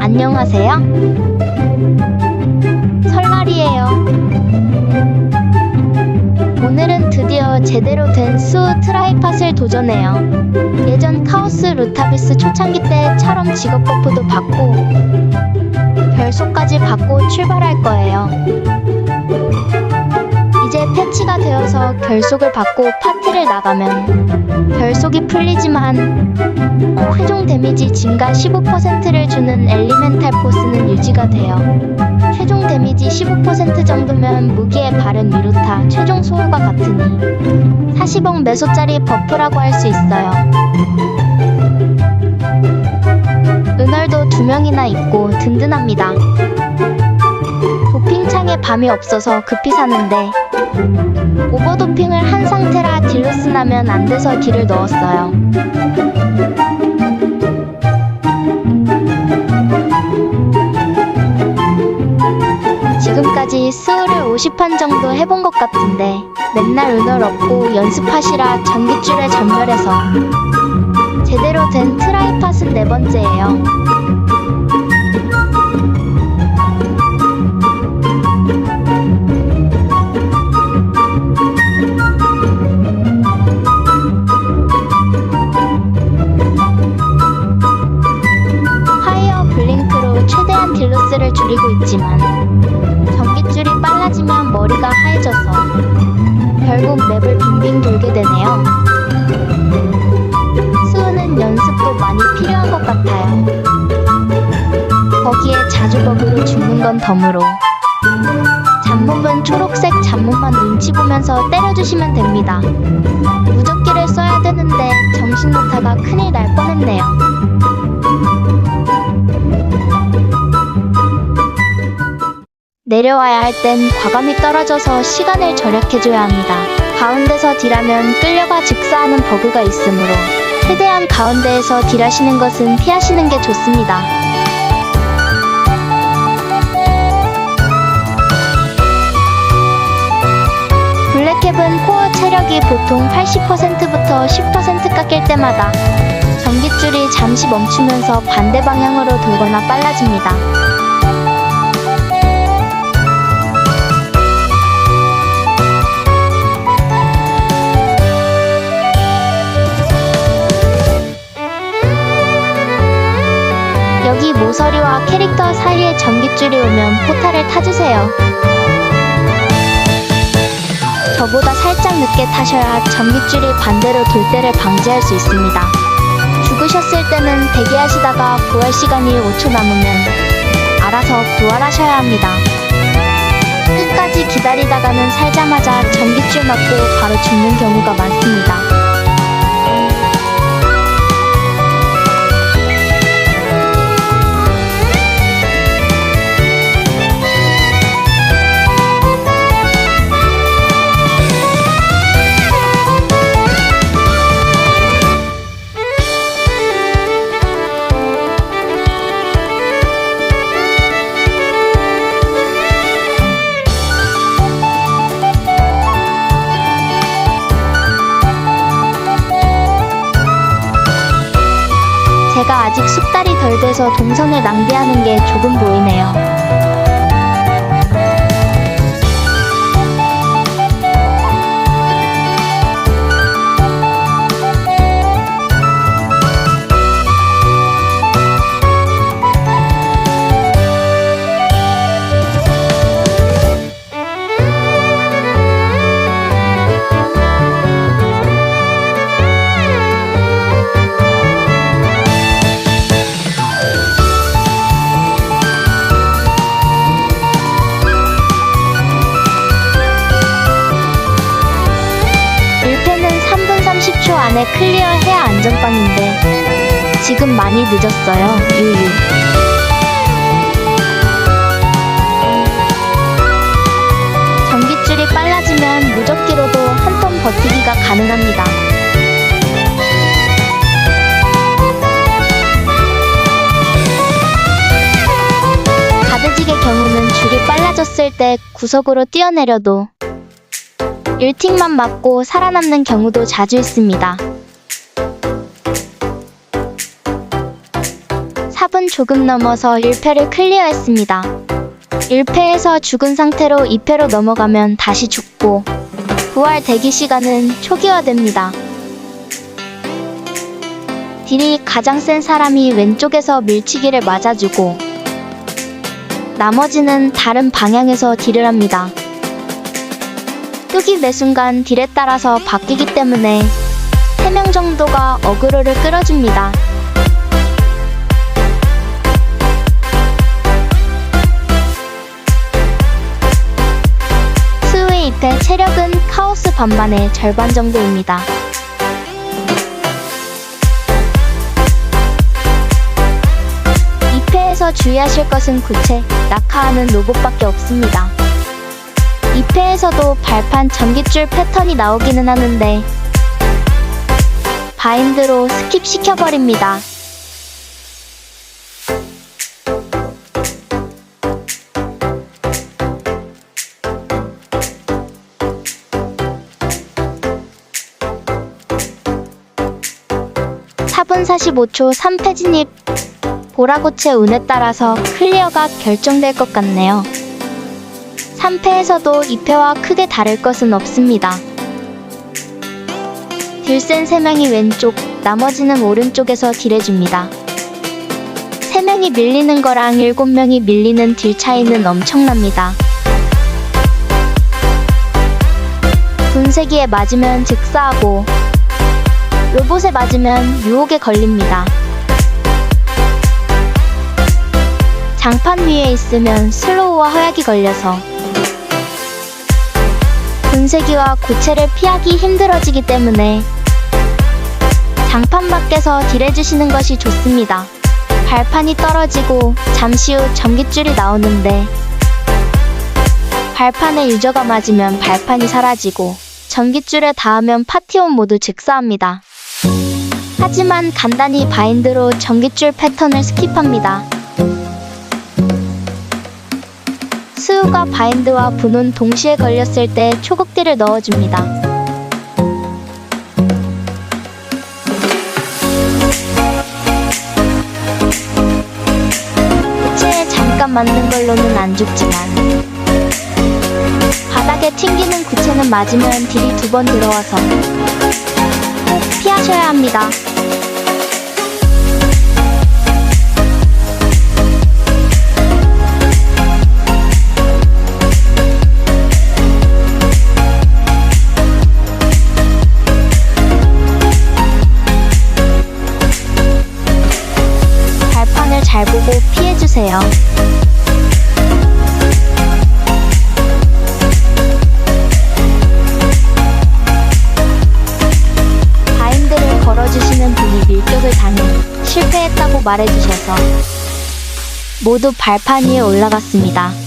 안녕하세요. 설날이에요. 오늘은 드디어 제대로 된 수 트라이팟을 도전해요. 예전 카오스 루타비스 초창기 때처럼 직업 버프도 받고 별소까지 받고 출발할 거예요. 패치가 되어서 결속을 받고 파티를 나가면 결속이 풀리지만 최종 데미지 증가 15%를 주는 엘리멘탈 포스는 유지가 돼요. 최종 데미지 15% 정도면 무기에 바른 위루타 최종 소호가 같으니 40억 메소짜리 버프라고 할 수 있어요. 은얼도 두 명이나 있고 든든합니다. 도핑창에 밤이 없어서 급히 사는데 오버도핑을 한 상태라 딜로스 나면 안 돼서 딜을 넣었어요. 지금까지 스우를 50판 정도 해본 것 같은데 맨날 은얼 없고 연습하시라 전깃줄에 전멸해서 제대로 된 트라이팟은 네 번째예요. 딜로스를 줄이고 있지만 전깃줄이 빨라지면 머리가 하얘져서 결국 맵을 빙빙 돌게 되네요. 수우는 연습도 많이 필요한 것 같아요. 거기에 자주 버그로 죽는 건 덤으로 잡몹은 초록색 잡몹만 눈치 보면서 때려주시면 됩니다. 무적기를 써야 되는데 정신 놓다가 큰일 날 뻔했네요. 내려와야 할 땐 과감히 떨어져서 시간을 절약해줘야 합니다. 가운데서 딜하면 끌려가 즉사하는 버그가 있으므로 최대한 가운데에서 딜하시는 것은 피하시는 게 좋습니다. 블랙캡은 코어 체력이 보통 80%부터 10% 깎일 때마다 전깃줄이 잠시 멈추면서 반대 방향으로 돌거나 빨라집니다. 여기 모서리와 캐릭터 사이에 전깃줄이 오면 포탈을 타주세요. 저보다 살짝 늦게 타셔야 전깃줄이 반대로 돌 때를 방지할 수 있습니다. 죽으셨을 때는 대기하시다가 부활 시간이 5초 남으면 알아서 부활하셔야 합니다. 끝까지 기다리다가는 살자마자 전깃줄 맞고 바로 죽는 경우가 많습니다. 덜 돼서 동선을 낭비하는 게 조금 보이네요. 30초 안에 클리어해야 안전빵인데 지금 많이 늦었어요. 유유. 전깃줄이 빨라지면 무적기로도 한 턴 버티기가 가능합니다. 가드직의 경우는 줄이 빨라졌을 때 구석으로 뛰어내려도 1틱만 맞고 살아남는 경우도 자주 있습니다. 탑은 조금 넘어서 1패를 클리어했습니다. 1패에서 죽은 상태로 2패로 넘어가면 다시 죽고 부활 대기 시간은 초기화됩니다. 딜이 가장 센 사람이 왼쪽에서 밀치기를 맞아주고 나머지는 다른 방향에서 딜을 합니다. 뚜기 매 순간 딜에 따라서 바뀌기 때문에 3명 정도가 어그로를 끌어줍니다. 2패 체력은 카오스 반반의 절반 정도입니다. 이패에서 주의하실 것은 구체, 낙하하는 로봇밖에 없습니다. 2패에서도 발판 전깃줄 패턴이 나오기는 하는데 바인드로 스킵 시켜버립니다. 사분 45초 3패 진입 보라고체 운에 따라서 클리어가 결정될 것 같네요. 3패에서도 2패와 크게 다를 것은 없습니다. 딜센 3명이 왼쪽, 나머지는 오른쪽에서 딜해줍니다. 3명이 밀리는 거랑 7명이 밀리는 딜 차이는 엄청납니다. 분쇄기에 맞으면 즉사하고 로봇에 맞으면 유혹에 걸립니다. 장판 위에 있으면 슬로우와 허약이 걸려서 분쇄기와 고체를 피하기 힘들어지기 때문에 장판 밖에서 딜해주시는 것이 좋습니다. 발판이 떨어지고 잠시 후 전깃줄이 나오는데 발판에 유저가 맞으면 발판이 사라지고 전깃줄에 닿으면 파티온 모두 즉사합니다. 하지만 간단히 바인드로 전깃줄 패턴을 스킵합니다. 수우가 바인드와 분온 동시에 걸렸을 때 초극딜을 넣어줍니다. 구체에 잠깐 맞는 걸로는 안 죽지만 바닥에 튕기는 구체는 맞으면 딜이 두 번 들어와서 꼭 피하셔야 합니다. 해주세요. 바인드를 걸어주시는 분이 밀격을 당해 실패했다고 말해주셔서 모두 발판 위에 올라갔습니다.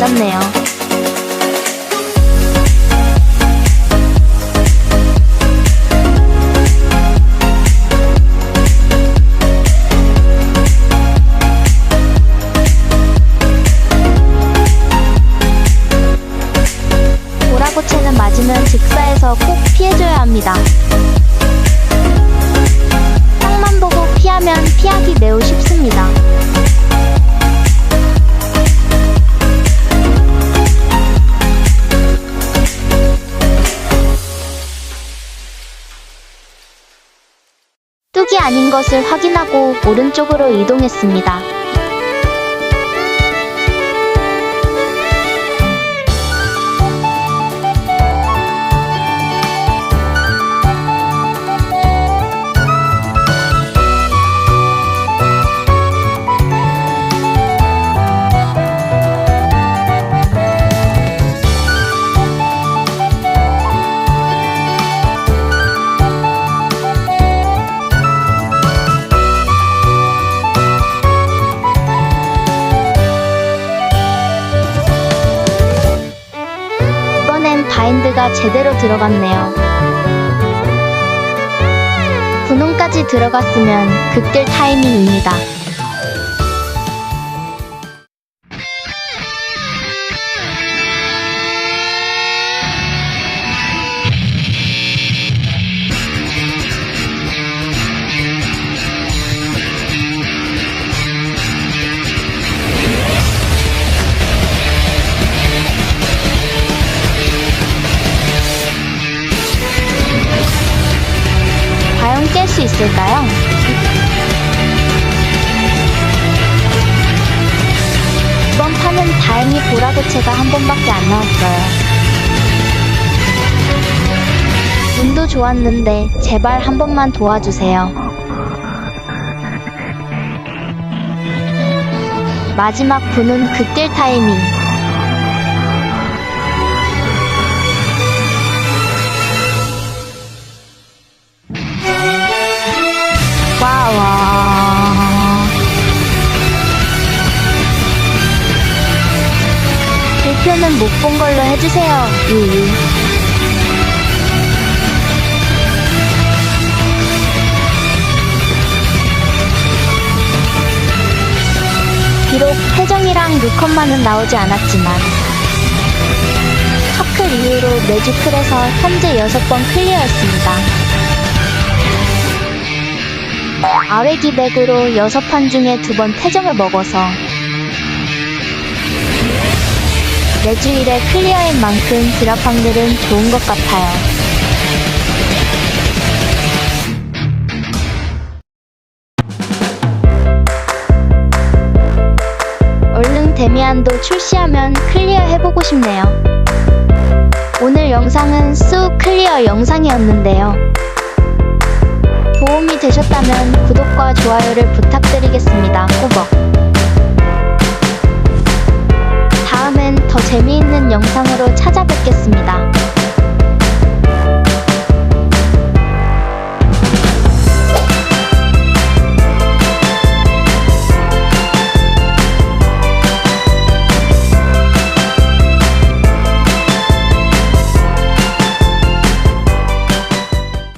맞았네요. 보라고체는 맞으면 즉사해서 꼭 피해줘야 합니다. 땅만 보고 피하면 피하기 매우 쉽습니다. 뚝이 아닌 것을 확인하고 오른쪽으로 이동했습니다. 카드가 제대로 들어갔네요. 분홍까지 들어갔으면 극딜 타이밍입니다. 있을까요? 이번 판은 다행히 보라고체가 한 번밖에 안 나왔어요. 운도 좋았는데 제발 한 번만 도와주세요. 마지막 분은 극딜 타이밍. 해주세요. 유유. 비록 태정이랑 루컨만은 나오지 않았지만 첫클 이후로 매주 클에서 현재 6번 클리어였습니다. 아웨기 백으로 6판 중에 2번 태정을 먹어서 매주 1회 클리어인 만큼 드랍 확률은 좋은 것 같아요. 얼른 데미안도 출시하면 클리어 해보고 싶네요. 오늘 영상은 수 클리어 영상이었는데요. 도움이 되셨다면 구독과 좋아요를 부탁드리겠습니다. 꾸벅. 재미있는 영상으로 찾아뵙겠습니다.